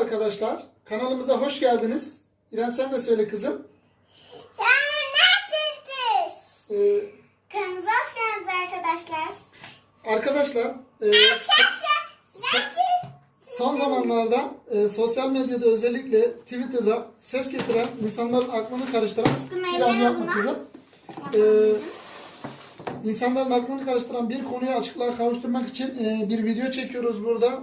Arkadaşlar kanalımıza hoş geldiniz. İrem sen de söyle kızım. Sen nasılsınız? Ee, Kanalımıza hoş geldiniz arkadaşlar. arkadaşlar e, son zamanlarda e, sosyal medyada özellikle Twitter'da ses getiren insanların aklını karıştıran İrem yapma kızım. Ee, insanların aklını karıştıran bir konuyu açıklığa kavuşturmak için e, bir video çekiyoruz burada.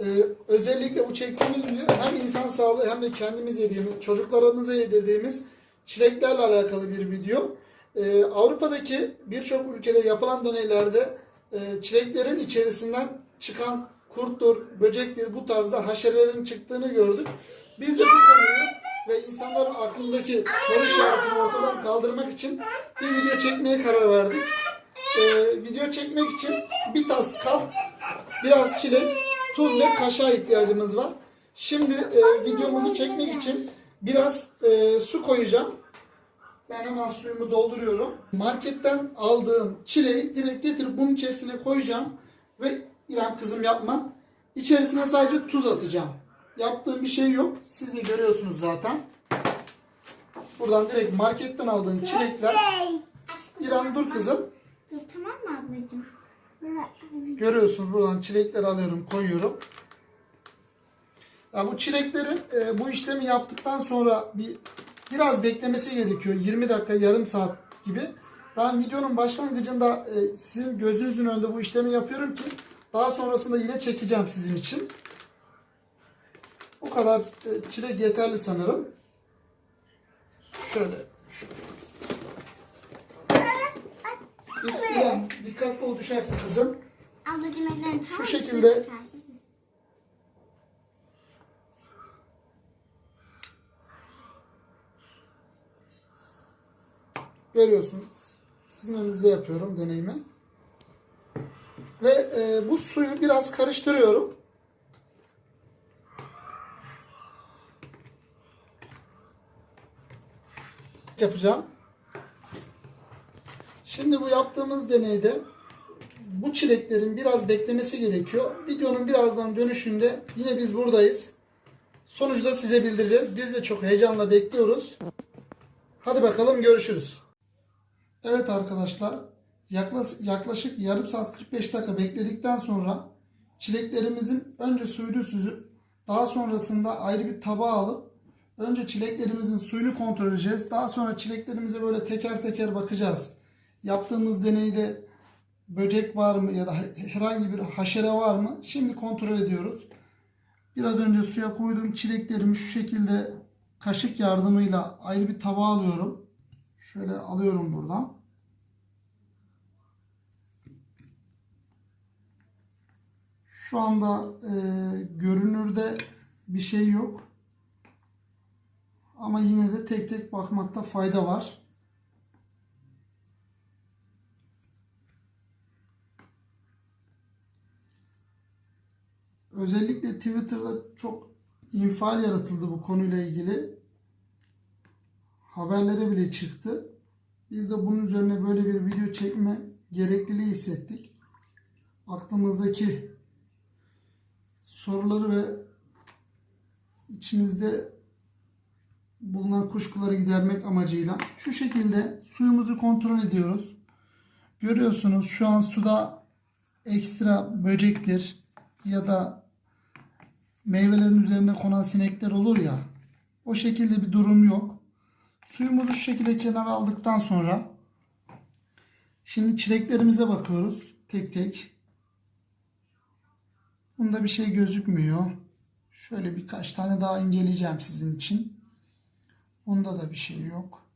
Ee, özellikle bu çektiğimiz video hem insan sağlığı hem de kendimiz yediğimiz, çocuklarımıza yedirdiğimiz çileklerle alakalı bir video. Ee, Avrupa'daki birçok ülkede yapılan deneylerde e, çileklerin içerisinden çıkan kurttur, böcektir bu tarzda haşerelerin çıktığını gördük. Biz de bu konuyu ve insanların aklındaki soru işaretini ortadan kaldırmak için bir video çekmeye karar verdik. Ee, video çekmek için bir tas kap, biraz çilek, tuz ve kaşığa ihtiyacımız var. Şimdi e, videomuzu çekmek için biraz e, su koyacağım. Ben hemen suyumu dolduruyorum. Marketten aldığım çileği direkt getirip bunun içerisine koyacağım. Ve İrem kızım yapma. İçerisine sadece tuz atacağım. Yaptığım bir şey yok. Siz de görüyorsunuz zaten. Buradan direkt marketten aldığım çilekler. İrem dur kızım. Dur tamam mı ablacığım? Görüyorsunuz buradan çilekleri alıyorum, koyuyorum. Ya bu çileklerin e, bu işlemi yaptıktan sonra bir biraz beklemesi gerekiyor. 20 dakika, yarım saat gibi. Ben videonun başlangıcında e, sizin gözünüzün önünde bu işlemi yapıyorum ki daha sonrasında yine çekeceğim sizin için. O kadar e, çilek yeterli sanırım. Şöyle. şöyle. Dikkatli ol düşersin kızım. Ablacığım ellerini tam şekilde- Görüyorsunuz. Sizin önünüze yapıyorum deneyimi. Ve e, bu suyu biraz karıştırıyorum. Yapacağım. Şimdi bu yaptığımız deneyde bu çileklerin biraz beklemesi gerekiyor. Videonun birazdan dönüşünde yine biz buradayız. Sonucu da size bildireceğiz. Biz de çok heyecanla bekliyoruz. Hadi bakalım görüşürüz. Evet arkadaşlar yaklaşık, yaklaşık yarım saat 45 dakika bekledikten sonra çileklerimizin önce suyunu süzüp daha sonrasında ayrı bir tabağa alıp önce çileklerimizin suyunu kontrol edeceğiz. Daha sonra çileklerimize böyle teker teker bakacağız. Yaptığımız deneyde böcek var mı ya da herhangi bir haşere var mı? Şimdi kontrol ediyoruz. Biraz önce suya koyduğum çileklerimi şu şekilde kaşık yardımıyla ayrı bir tabağa alıyorum. Şöyle alıyorum buradan. Şu anda e, görünürde bir şey yok. Ama yine de tek tek bakmakta fayda var. Özellikle Twitter'da çok infial yaratıldı bu konuyla ilgili. Haberlere bile çıktı. Biz de bunun üzerine böyle bir video çekme gerekliliği hissettik. Aklımızdaki soruları ve içimizde bulunan kuşkuları gidermek amacıyla şu şekilde suyumuzu kontrol ediyoruz. Görüyorsunuz şu an suda ekstra böcektir ya da meyvelerin üzerine konan sinekler olur ya o şekilde bir durum yok. Suyumuzu şu şekilde kenara aldıktan sonra şimdi çileklerimize bakıyoruz tek tek. Bunda bir şey gözükmüyor. Şöyle birkaç tane daha inceleyeceğim sizin için. Bunda da bir şey yok.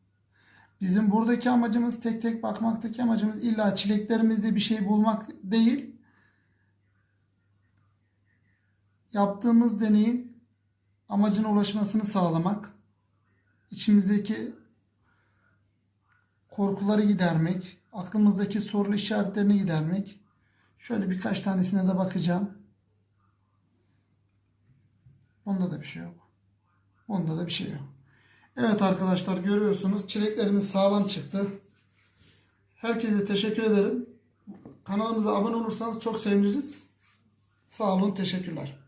Bizim buradaki amacımız tek tek bakmaktaki amacımız illa çileklerimizde bir şey bulmak değil. Yaptığımız deneyin amacına ulaşmasını sağlamak. İçimizdeki korkuları gidermek, aklımızdaki soru işaretlerini gidermek. Şöyle birkaç tanesine de bakacağım. Bunda da bir şey yok. Bunda da bir şey yok. Evet arkadaşlar görüyorsunuz çileklerimiz sağlam çıktı. Herkese teşekkür ederim. Kanalımıza abone olursanız çok seviniriz. Sağ olun, teşekkürler.